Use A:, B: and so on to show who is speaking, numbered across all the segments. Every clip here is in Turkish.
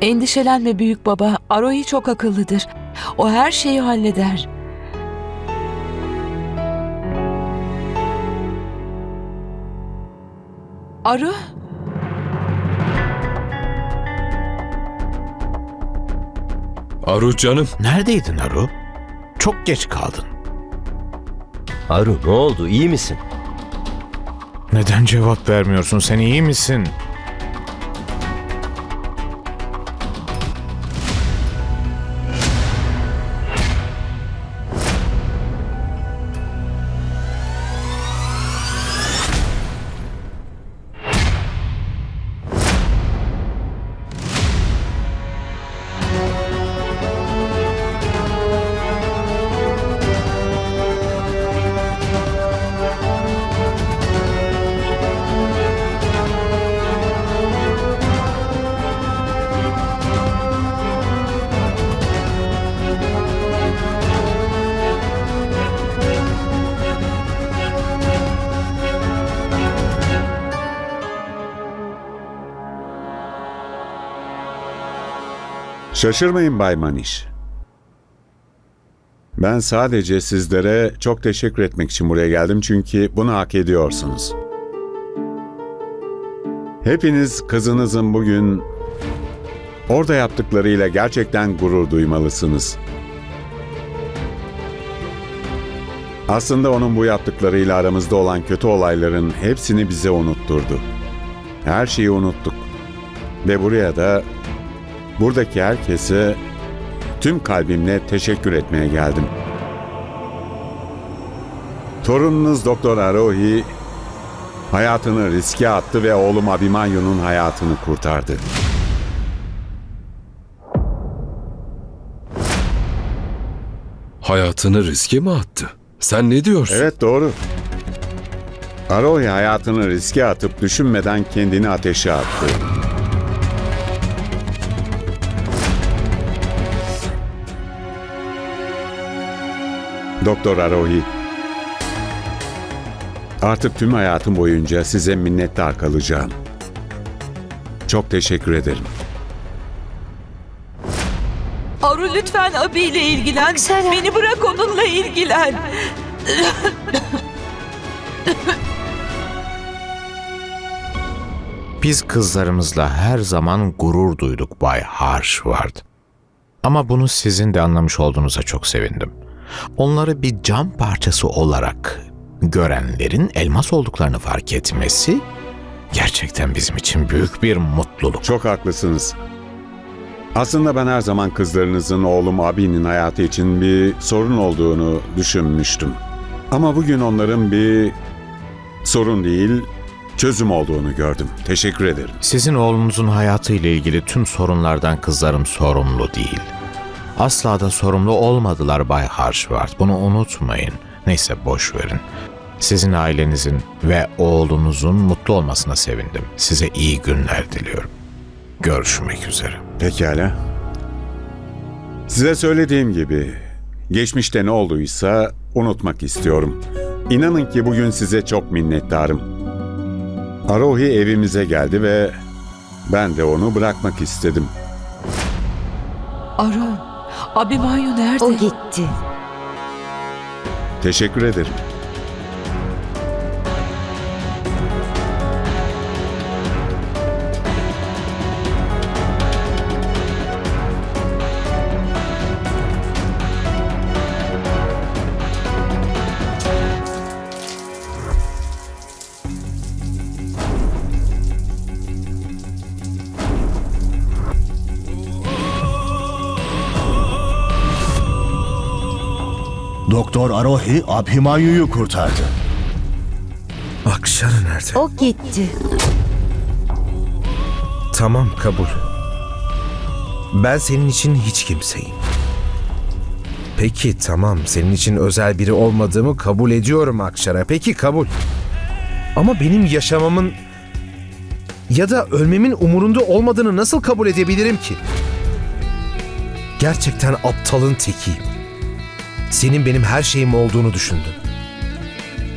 A: Endişelenme büyük baba. Arohi çok akıllıdır. O her şeyi halleder. Aru,
B: Aru canım.
C: Neredeydin Aru? Çok geç kaldın.
D: Aru ne oldu iyi misin?
C: Neden cevap vermiyorsun? Sen iyi misin?
E: Şaşırmayın Bay Maniş. Ben sadece sizlere çok teşekkür etmek için buraya geldim çünkü bunu hak ediyorsunuz. Hepiniz kızınızın bugün orada yaptıklarıyla gerçekten gurur duymalısınız. Aslında onun bu yaptıklarıyla aramızda olan kötü olayların hepsini bize unutturdu. Her şeyi unuttuk. Ve buraya da Buradaki herkese tüm kalbimle teşekkür etmeye geldim. Torununuz Doktor Arohi hayatını riske attı ve oğlum Abimanyu'nun hayatını kurtardı.
B: Hayatını riske mi attı? Sen ne diyorsun?
E: Evet doğru. Arohi hayatını riske atıp düşünmeden kendini ateşe attı. Doktor Arohi, artık tüm hayatım boyunca size minnettar kalacağım. Çok teşekkür ederim.
A: Aru lütfen abiyle ilgilen. Beni bırak onunla ilgilen.
C: Biz kızlarımızla her zaman gurur duyduk Bay Harshward. Ama bunu sizin de anlamış olduğunuza çok sevindim. Onları bir cam parçası olarak görenlerin elmas olduklarını fark etmesi gerçekten bizim için büyük bir mutluluk.
E: Çok haklısınız. Aslında ben her zaman kızlarınızın oğlum abinin hayatı için bir sorun olduğunu düşünmüştüm. Ama bugün onların bir sorun değil, çözüm olduğunu gördüm. Teşekkür ederim.
C: Sizin oğlunuzun hayatı ile ilgili tüm sorunlardan kızlarım sorumlu değil. Asla da sorumlu olmadılar Bay Harshward. Bunu unutmayın. Neyse boş verin. Sizin ailenizin ve oğlunuzun mutlu olmasına sevindim. Size iyi günler diliyorum. Görüşmek üzere.
E: Pekala. Size söylediğim gibi geçmişte ne olduysa unutmak istiyorum. İnanın ki bugün size çok minnettarım. Arohi evimize geldi ve ben de onu bırakmak istedim.
A: Aru, Abimanyu nerede?
F: O gitti.
E: Teşekkür ederim.
G: Doktor Arohi Abhimanyu'yu kurtardı.
D: Akşar nerede?
F: O gitti.
D: Tamam kabul. Ben senin için hiç kimseyim. Peki tamam senin için özel biri olmadığımı kabul ediyorum Akşar'a. Peki kabul. Ama benim yaşamamın ya da ölmemin umurunda olmadığını nasıl kabul edebilirim ki? Gerçekten aptalın tekiyim. Senin benim her şeyim olduğunu düşündüm.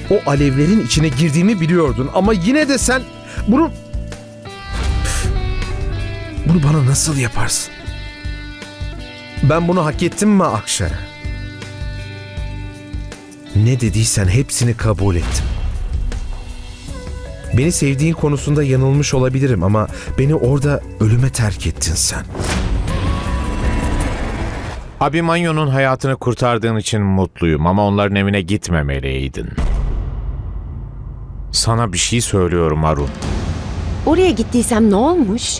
D: O alevlerin içine girdiğimi biliyordun ama yine de sen bunu... Bunu bana nasıl yaparsın? Ben bunu hak ettim mi Akşara? Ne dediysen hepsini kabul ettim. Beni sevdiğin konusunda yanılmış olabilirim ama beni orada ölüme terk ettin sen.
C: Abimanyu'nun hayatını kurtardığın için mutluyum ama onların evine gitmemeliydin. Sana bir şey söylüyorum Arun.
F: Oraya gittiysem ne olmuş?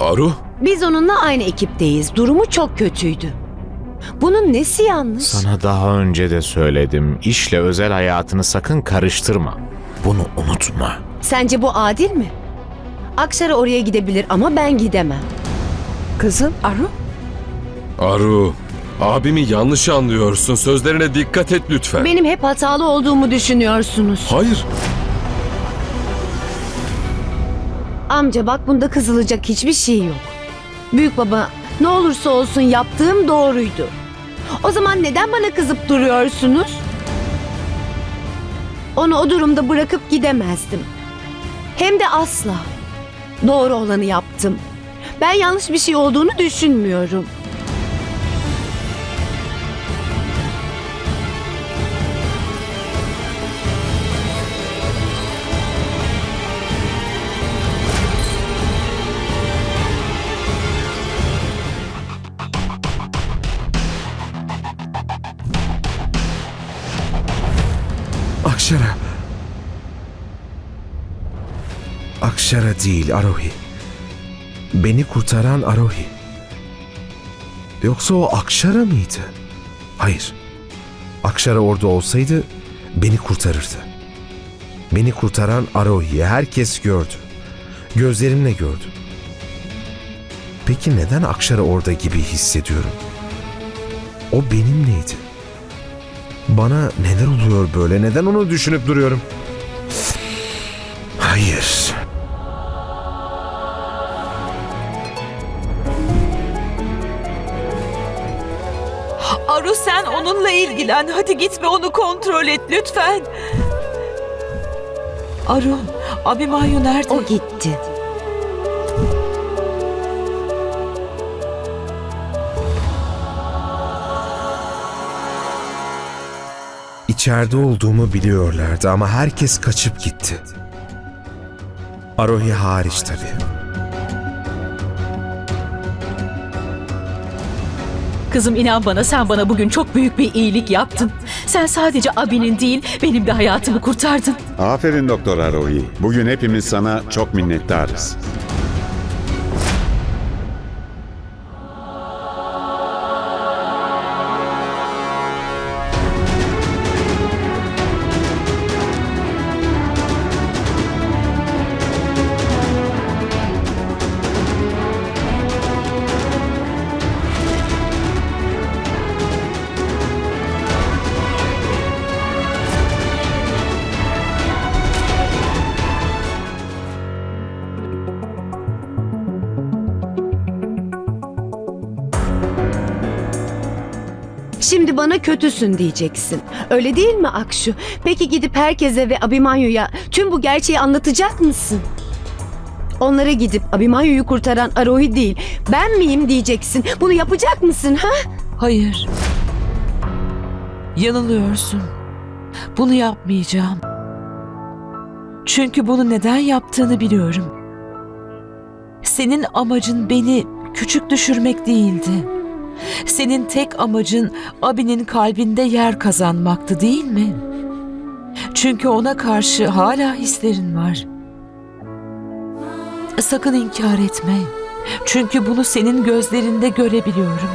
B: Aru,
F: Biz onunla aynı ekipteyiz. Durumu çok kötüydü. Bunun nesi yanlış?
C: Sana daha önce de söyledim. İşle özel hayatını sakın karıştırma. Bunu unutma.
F: Sence bu adil mi? Akşara oraya gidebilir ama ben gidemem.
A: Kızım Aru.
B: Aru. Abimi yanlış anlıyorsun. Sözlerine dikkat et lütfen.
F: Benim hep hatalı olduğumu düşünüyorsunuz.
B: Hayır.
F: Amca bak bunda kızılacak hiçbir şey yok. Büyük baba ne olursa olsun yaptığım doğruydu. O zaman neden bana kızıp duruyorsunuz? Onu o durumda bırakıp gidemezdim. Hem de asla. Doğru olanı yaptım. Ben yanlış bir şey olduğunu düşünmüyorum.
D: Akşara. Akşara değil Arohi. Beni kurtaran Arohi. Yoksa o Akşara mıydı? Hayır. Akşara orada olsaydı beni kurtarırdı. Beni kurtaran Arohi'yi herkes gördü. Gözlerimle gördüm. Peki neden Akşara orada gibi hissediyorum? O benimleydi. Bana neler oluyor böyle? Neden onu düşünüp duruyorum?
A: Aru sen onunla ilgilen. Hadi git ve onu kontrol et lütfen. Aru, Abimanyu nerede?
F: O gitti.
D: İçeride olduğumu biliyorlardı ama herkes kaçıp gitti. Arohi hariç tabii.
H: Kızım inan bana sen bana bugün çok büyük bir iyilik yaptın. Sen sadece abinin değil benim de hayatımı kurtardın.
E: Aferin Doktor Arohi. Bugün hepimiz sana çok minnettarız.
F: Kötüsün diyeceksin. Öyle değil mi Akşu? Peki gidip herkese ve Abimanyu'ya tüm bu gerçeği anlatacak mısın? Onlara gidip Abimanyu'yu kurtaran Arohi değil, ben miyim diyeceksin. Bunu yapacak mısın ha?
A: Hayır. Yanılıyorsun. Bunu yapmayacağım. Çünkü bunu neden yaptığını biliyorum. Senin amacın beni küçük düşürmek değildi. Senin tek amacın abinin kalbinde yer kazanmaktı değil mi? Çünkü ona karşı hala hislerin var. Sakın inkar etme. Çünkü bunu senin gözlerinde görebiliyorum.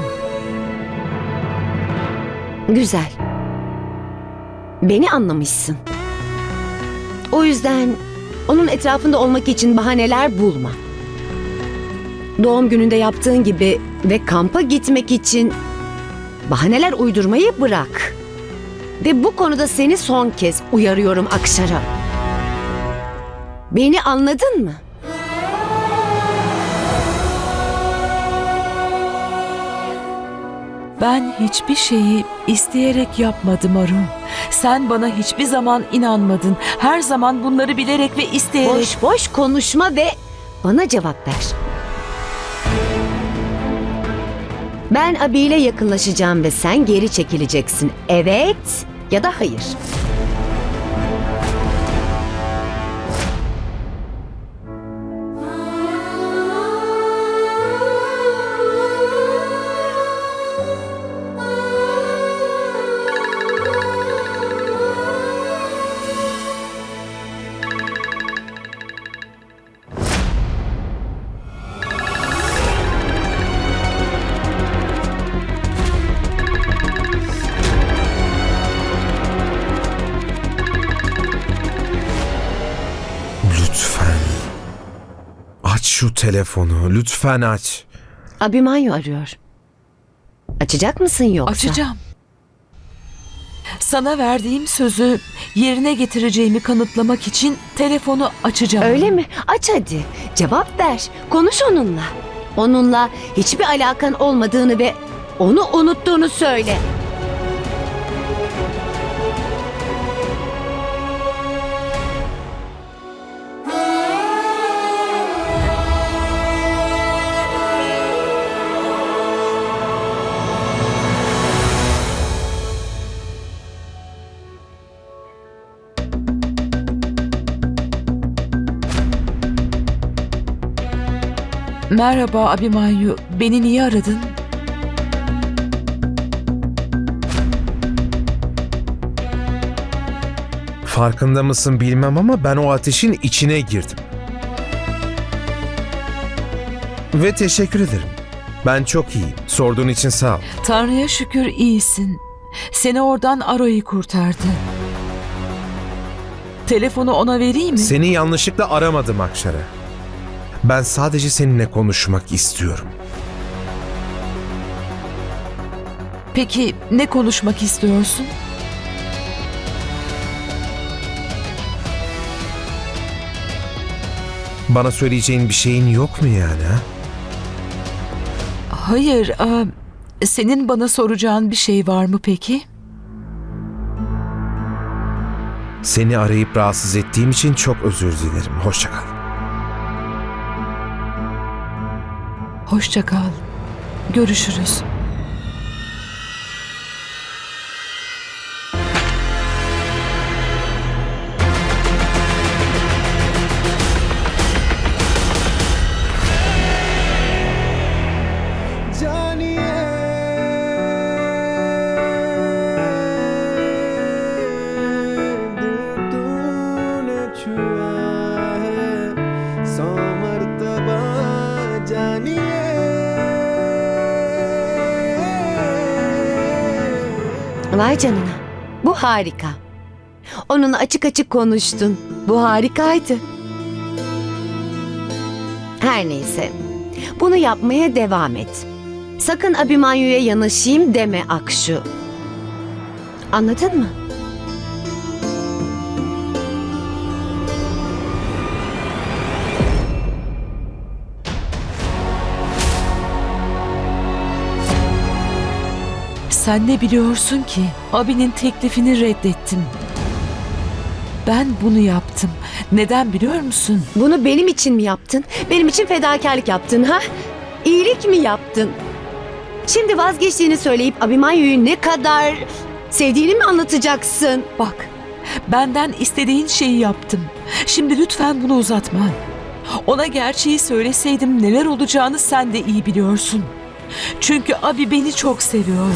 F: Güzel. Beni anlamışsın. O yüzden onun etrafında olmak için bahaneler bulma. Doğum gününde yaptığın gibi ve kampa gitmek için bahaneler uydurmayı bırak. Ve bu konuda seni son kez uyarıyorum Akşara. Beni anladın mı?
A: Ben hiçbir şeyi isteyerek yapmadım Aru. Sen bana hiçbir zaman inanmadın. Her zaman bunları bilerek ve isteyerek...
F: Boş boş konuşma ve bana cevap ver. Ben abiyle yakınlaşacağım ve sen geri çekileceksin. Evet ya da hayır.
D: Şu telefonu. Lütfen aç.
F: Abimanyu arıyor. Açacak mısın yoksa?
A: Açacağım. Sana verdiğim sözü yerine getireceğimi kanıtlamak için telefonu açacağım.
F: Öyle mi? Aç hadi. Cevap ver. Konuş onunla. Onunla hiçbir alakan olmadığını ve onu unuttuğunu söyle.
A: Merhaba Abimanyu. Beni niye aradın?
D: Farkında mısın bilmem ama ben o ateşin içine girdim. Ve teşekkür ederim. Ben çok iyiyim. Sorduğun için sağ ol.
A: Tanrı'ya şükür iyisin. Seni oradan Aro'yu kurtardı. Telefonu ona vereyim mi?
D: Seni yanlışlıkla aramadım Akşara. Ben sadece seninle konuşmak istiyorum.
A: Peki ne konuşmak istiyorsun?
D: Bana söyleyeceğin bir şeyin yok mu yani ha?
A: Hayır, aa, senin bana soracağın bir şey var mı peki?
D: Seni arayıp rahatsız ettiğim için çok özür dilerim. Hoşça
A: Hoşça kal. Görüşürüz.
F: Harika. Onunla açık açık konuştun. Bu harikaydı. Her neyse. Bunu yapmaya devam et. Sakın Abimanyu'ya yanaşayım deme Akşu. Anladın mı?
A: Sen ne biliyorsun ki? Abinin teklifini reddettim. Ben bunu yaptım. Neden biliyor musun?
F: Bunu benim için mi yaptın? Benim için fedakarlık yaptın ha? İyilik mi yaptın? Şimdi vazgeçtiğini söyleyip Abimanyu'yu ne kadar sevdiğini mi anlatacaksın?
A: Bak, benden istediğin şeyi yaptım. Şimdi lütfen bunu uzatma. Ona gerçeği söyleseydim neler olacağını sen de iyi biliyorsun. Çünkü abi beni çok seviyor.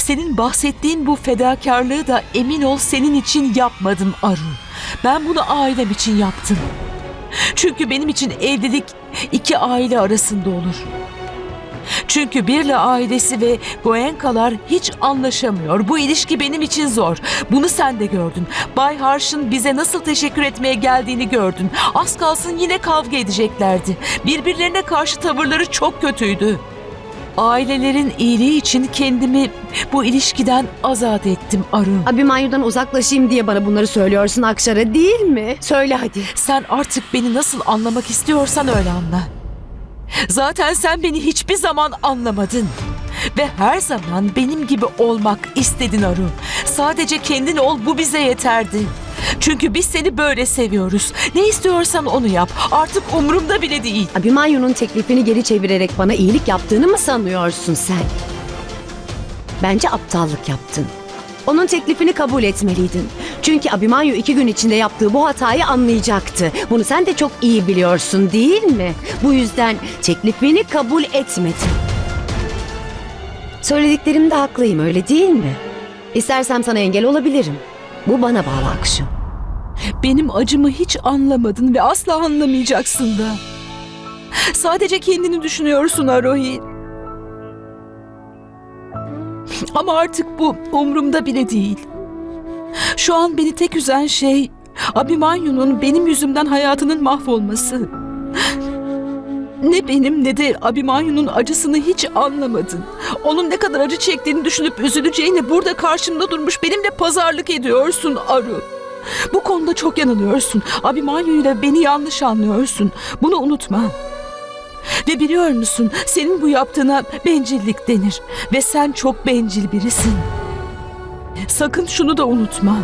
A: Senin bahsettiğin bu fedakarlığı da emin ol senin için yapmadım Arun. Ben bunu ailem için yaptım. Çünkü benim için evlilik iki aile arasında olur. Çünkü Birla ailesi ve Goenkalar hiç anlaşamıyor. Bu ilişki benim için zor. Bunu sen de gördün. Bay Harş'ın bize nasıl teşekkür etmeye geldiğini gördün. Az kalsın yine kavga edeceklerdi. Birbirlerine karşı tavırları çok kötüydü. Ailelerin iyiliği için kendimi bu ilişkiden azat ettim Arun.
F: Abimanyu'dan uzaklaşayım diye bana bunları söylüyorsun Akşar'a değil mi? Söyle hadi.
A: Sen artık beni nasıl anlamak istiyorsan öyle anla. Zaten sen beni hiçbir zaman anlamadın. Ve her zaman benim gibi olmak istedin Aru. Sadece kendin ol bu bize yeterdi. Çünkü biz seni böyle seviyoruz. Ne istiyorsan onu yap. Artık umurumda bile değil.
F: Abimanyu'nun teklifini geri çevirerek bana iyilik yaptığını mı sanıyorsun sen? Bence aptallık yaptın. Onun teklifini kabul etmeliydin. Çünkü Abimanyu iki gün içinde yaptığı bu hatayı anlayacaktı. Bunu sen de çok iyi biliyorsun değil mi? Bu yüzden teklifini kabul etmedin. Söylediklerimde haklıyım öyle değil mi? İstersem sana engel olabilirim. Bu bana bağlı Akşu.
A: Benim acımı hiç anlamadın ve asla anlamayacaksın da. Sadece kendini düşünüyorsun Arohi. Ama artık bu umurumda bile değil. Şu an beni tek üzen şey Abimanyu'nun benim yüzümden hayatının mahvolması. Ne benim ne de Abimanyu'nun acısını hiç anlamadın. Onun ne kadar acı çektiğini düşünüp üzüleceğini burada karşımda durmuş benimle pazarlık ediyorsun Aru. Bu konuda çok yanılıyorsun. Abimanyu ile beni yanlış anlıyorsun. Bunu unutma. Ve biliyor musun senin bu yaptığına bencillik denir. Ve sen çok bencil birisin. Sakın şunu da unutma.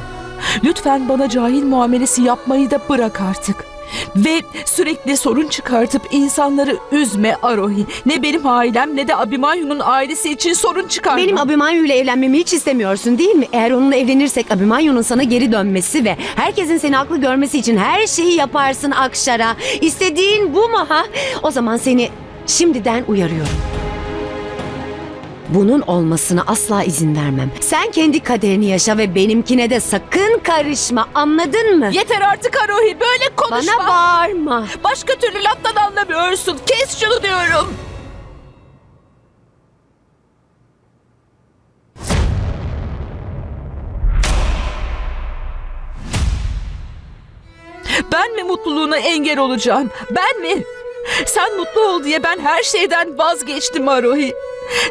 A: Lütfen bana cahil muamelesi yapmayı da bırak artık. Ve sürekli sorun çıkartıp insanları üzme Arohi. Ne benim ailem ne de Abimanyu'nun ailesi için sorun çıkarma.
F: Benim Abimanyu ile evlenmemi hiç istemiyorsun değil mi? Eğer onunla evlenirsek Abimanyu'nun sana geri dönmesi ve herkesin seni haklı görmesi için her şeyi yaparsın Akşar'a. İstediğin bu mu ha? O zaman seni şimdiden uyarıyorum. Bunun olmasına asla izin vermem. Sen kendi kaderini yaşa ve benimkine de sakın karışma. Anladın mı?
A: Yeter artık Arohi böyle konuşma.
F: Bana bağırma.
A: Başka türlü laftan anlamıyorsun. Kes şunu diyorum. Ben mi mutluluğuna engel olacağım? Ben mi? Sen mutlu ol diye ben her şeyden vazgeçtim Arohi.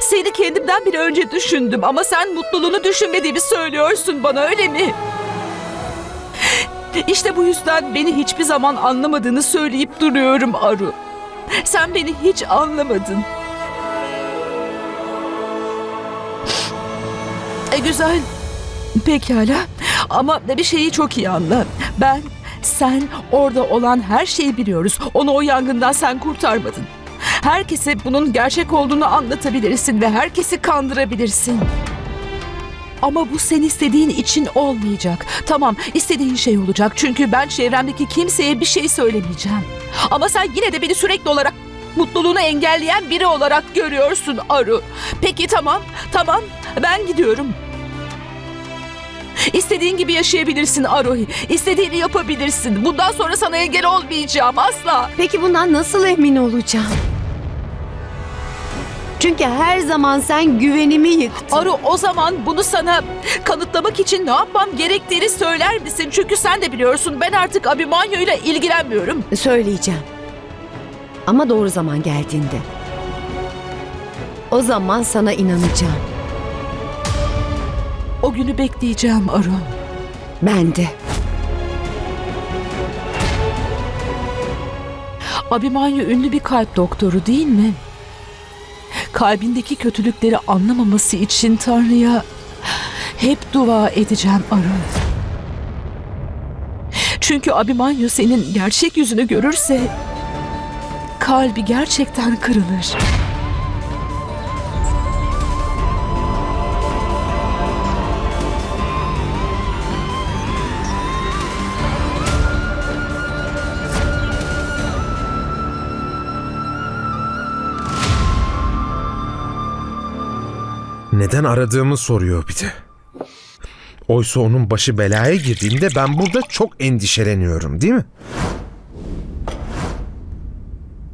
A: Seni kendimden bile önce düşündüm ama sen mutluluğunu düşünmediğimi söylüyorsun bana öyle mi? İşte bu yüzden beni hiçbir zaman anlamadığını söyleyip duruyorum Aru. Sen beni hiç anlamadın. E güzel. Pekala. Ama bir şeyi çok iyi anla. Ben, sen orada olan her şeyi biliyoruz. Onu o yangından sen kurtarmadın. Herkese bunun gerçek olduğunu anlatabilirsin ve herkesi kandırabilirsin. Ama bu sen istediğin için olmayacak. Tamam istediğin şey olacak çünkü ben çevremdeki kimseye bir şey söylemeyeceğim. Ama sen yine de beni sürekli olarak mutluluğunu engelleyen biri olarak görüyorsun Aru. Peki tamam, tamam ben gidiyorum. İstediğin gibi yaşayabilirsin Arohi. İstediğini yapabilirsin. Bundan sonra sana engel olmayacağım asla.
F: Peki bundan nasıl emin olacağım? Çünkü her zaman sen güvenimi yıktın.
A: Aru o zaman bunu sana kanıtlamak için ne yapmam gerektiğini söyler misin? Çünkü sen de biliyorsun ben artık Abimanyo ile ilgilenmiyorum.
F: Söyleyeceğim. Ama doğru zaman geldiğinde. O zaman sana inanacağım.
A: Günü bekleyeceğim Aru.
F: Ben de.
A: Abimanyo ünlü bir kalp doktoru değil mi? Kalbindeki kötülükleri anlamaması için Tanrı'ya hep dua edeceğim Arun. Çünkü Abimanyo senin gerçek yüzünü görürse kalbi gerçekten kırılır.
D: Neden aradığımı soruyor bir de. Oysa onun başı belaya girdiğinde ben burada çok endişeleniyorum değil mi?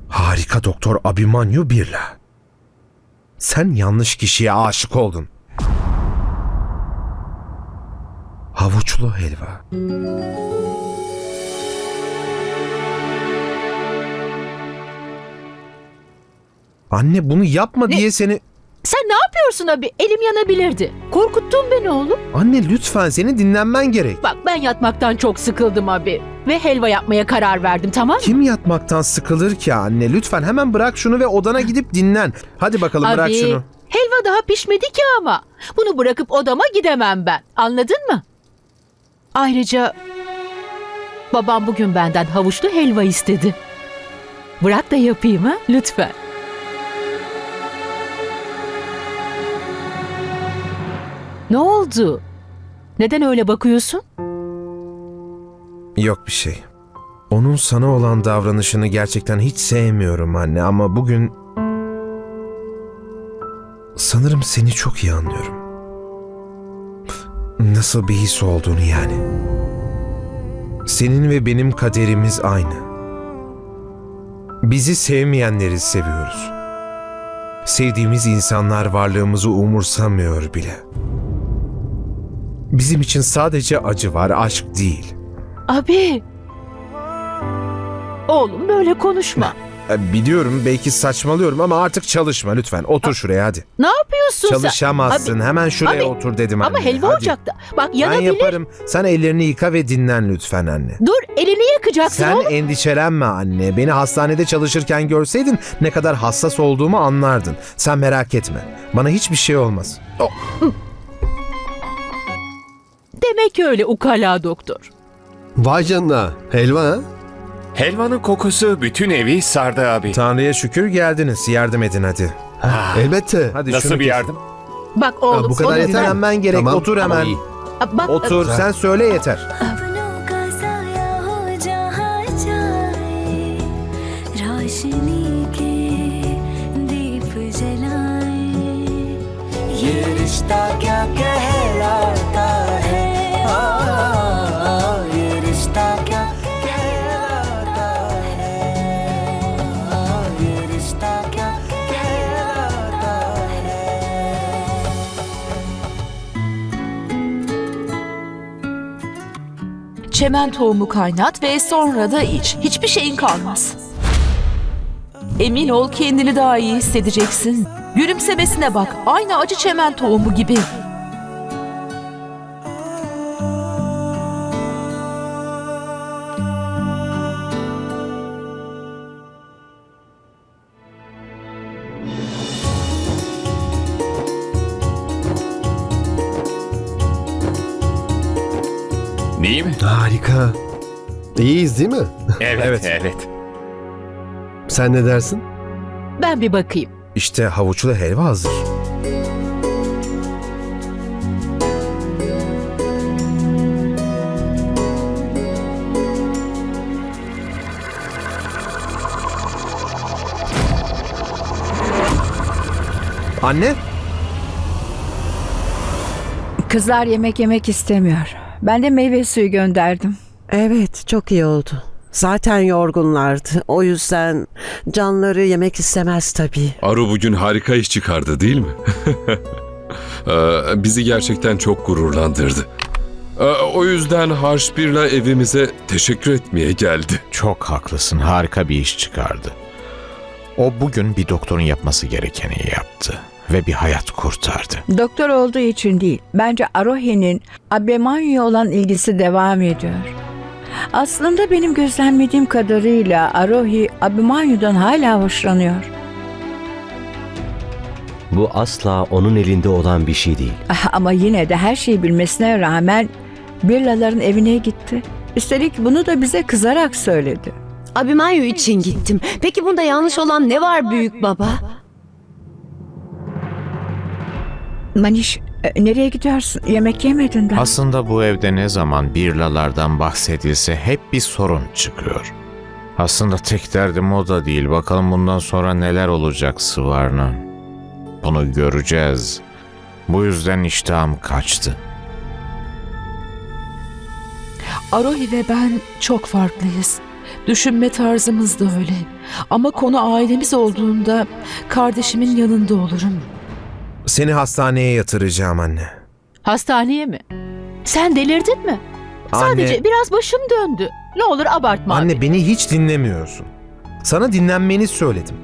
D: Harika Doktor Abimanyu Birla. Sen yanlış kişiye aşık oldun. Havuçlu helva. Anne bunu yapma diye seni...
H: Sen ne yapıyorsun abi? Elim yanabilirdi. Korkuttun beni oğlum.
D: Anne lütfen seni dinlenmen gerek.
H: Bak ben yatmaktan çok sıkıldım abi. Ve helva yapmaya karar verdim tamam mı?
D: Kim yatmaktan sıkılır ki anne? Lütfen hemen bırak şunu ve odana gidip dinlen. Hadi bakalım bırak
H: Abi,
D: şunu.
H: helva daha pişmedi ki ama. Bunu bırakıp odama gidemem ben. Anladın mı? Ayrıca babam bugün benden havuçlu helva istedi. Bırak da yapayım ha lütfen. Ne oldu? Neden öyle bakıyorsun?
D: Yok bir şey. Onun sana olan davranışını gerçekten hiç sevmiyorum anne ama bugün sanırım seni çok iyi anlıyorum. Nasıl bir his olduğunu yani. Senin ve benim kaderimiz aynı. Bizi sevmeyenleri seviyoruz. Sevdiğimiz insanlar varlığımızı umursamıyor bile. Bizim için sadece acı var, aşk değil.
H: Abi. Oğlum böyle konuşma.
D: Biliyorum belki saçmalıyorum ama artık çalışma lütfen. Otur şuraya hadi.
H: Ne yapıyorsun sen?
D: Çalışamazsın.
H: Abi,
D: Hemen şuraya
H: abi,
D: otur dedim
H: Ama
D: anne.
H: helva
D: Hadi.
H: ocakta. Bak
D: Ben
H: yanabilir.
D: yaparım. Sen ellerini yıka ve dinlen lütfen anne.
H: Dur elini yakacaksın
D: Sen
H: oğlum.
D: endişelenme anne. Beni hastanede çalışırken görseydin ne kadar hassas olduğumu anlardın. Sen merak etme. Bana hiçbir şey olmaz.
H: Demek öyle ukala doktor.
I: Vay canına. Helva ha?
J: Helvanın kokusu bütün evi sardı abi.
D: Tanrı'ya şükür geldiniz. Yardım edin hadi.
I: Elbette.
D: Hadi
J: Nasıl
D: şunu
J: bir
D: kes.
J: yardım?
H: Bak oğlum.
I: bu kadar
H: oğlum,
I: yeter
H: ben-
I: mi?
D: Dinlenmen gerek.
I: Tamam,
D: Otur
I: tamam,
D: hemen.
I: iyi.
H: Bak,
D: Otur. Sen söyle yeter.
K: अपनों का साया हो जहाँ जाए रोशनी के दीप जलाए ये रिश्ता क्या कहलाता
A: Çemen tohumu kaynat ve sonra da iç. Hiçbir şeyin kalmaz. Emin ol kendini daha iyi hissedeceksin. Gülümsemesine bak. Aynı acı çemen tohumu gibi.
J: Mi?
I: Harika. İyiyiz değil mi?
J: Evet,
D: Evet.
J: evet.
I: Sen ne dersin?
H: Ben bir bakayım.
D: İşte havuçlu helva hazır. Anne,
L: Kızlar yemek yemek istemiyor. Ben de meyve suyu gönderdim.
M: Evet, çok iyi oldu. Zaten yorgunlardı. O yüzden canları yemek istemez tabii.
B: Aru bugün harika iş çıkardı değil mi? Ee, Bizi gerçekten çok gururlandırdı. Ee, O yüzden Harşbir'le evimize teşekkür etmeye geldi.
C: Çok haklısın. Harika bir iş çıkardı. O bugün bir doktorun yapması gerekeni yaptı ve bir hayat kurtardı.
L: Doktor olduğu için değil. Bence Arohi'nin Abemanya'ya olan ilgisi devam ediyor. Aslında benim gözlemlediğim kadarıyla Arohi Abemanya'dan hala hoşlanıyor.
G: Bu asla onun elinde olan bir şey değil.
L: Ah, Ama yine de her şeyi bilmesine rağmen Birlaların evine gitti. Üstelik bunu da bize kızarak söyledi.
F: Abimanyu için gittim. Peki bunda yanlış olan ne var büyük baba?
L: Maniş e, nereye gidiyorsun? Yemek yemedin daha.
C: Aslında bu evde ne zaman birlalardan bahsedilse hep bir sorun çıkıyor. Aslında tek derdim o da değil. Bakalım bundan sonra neler olacak Sıvarna. Bunu göreceğiz. Bu yüzden iştahım kaçtı.
A: Arohi ve ben çok farklıyız. Düşünme tarzımız da öyle. Ama konu ailemiz olduğunda kardeşimin yanında olurum.
D: Seni hastaneye yatıracağım anne.
H: Hastaneye mi? Sen delirdin mi?
D: Anne-
H: Sadece biraz başım döndü. Ne olur abartma abi.
D: Anne beni hiç dinlemiyorsun. Sana dinlenmeni söyledim.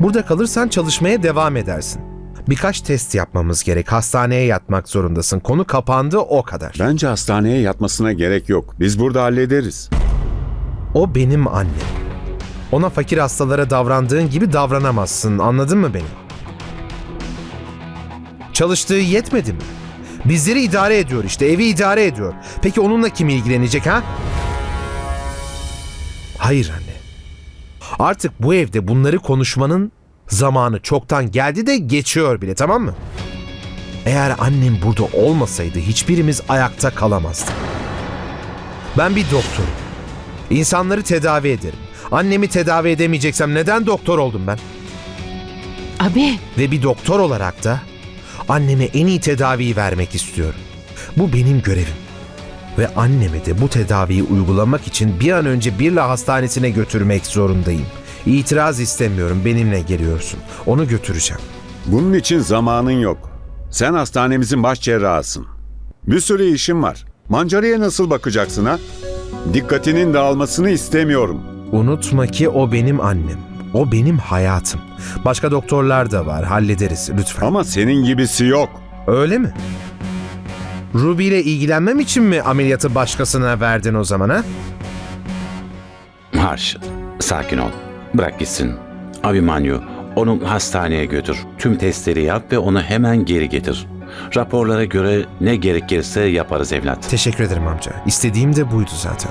D: Burada kalırsan çalışmaya devam edersin. Birkaç test yapmamız gerek. Hastaneye yatmak zorundasın. Konu kapandı o kadar.
E: Bence hastaneye yatmasına gerek yok. Biz burada hallederiz.
D: O benim annem. Ona fakir hastalara davrandığın gibi davranamazsın. Anladın mı beni? Çalıştığı yetmedi mi? Bizleri idare ediyor işte. Evi idare ediyor. Peki onunla kim ilgilenecek ha? Hayır anne. Artık bu evde bunları konuşmanın zamanı çoktan geldi de geçiyor bile tamam mı? Eğer annem burada olmasaydı hiçbirimiz ayakta kalamazdık. Ben bir doktorum. İnsanları tedavi ederim. Annemi tedavi edemeyeceksem neden doktor oldum ben?
H: Abi
D: Ve bir doktor olarak da anneme en iyi tedaviyi vermek istiyorum. Bu benim görevim. Ve annemi de bu tedaviyi uygulamak için bir an önce Birla Hastanesi'ne götürmek zorundayım. İtiraz istemiyorum benimle geliyorsun. Onu götüreceğim.
E: Bunun için zamanın yok. Sen hastanemizin baş cerrahısın. Bir sürü işin var. Mancara'ya nasıl bakacaksın ha? Dikkatinin dağılmasını istemiyorum.
D: Unutma ki o benim annem. O benim hayatım. Başka doktorlar da var hallederiz lütfen.
E: Ama senin gibisi yok.
D: Öyle mi? Ruby ile ilgilenmem için mi ameliyatı başkasına verdin o zaman ha?
N: Harş, sakin ol. Bırak gitsin. Abimanyu, onu hastaneye götür. Tüm testleri yap ve onu hemen geri getir. Raporlara göre ne gerekirse yaparız evlat.
D: Teşekkür ederim amca. İstediğim de buydu zaten.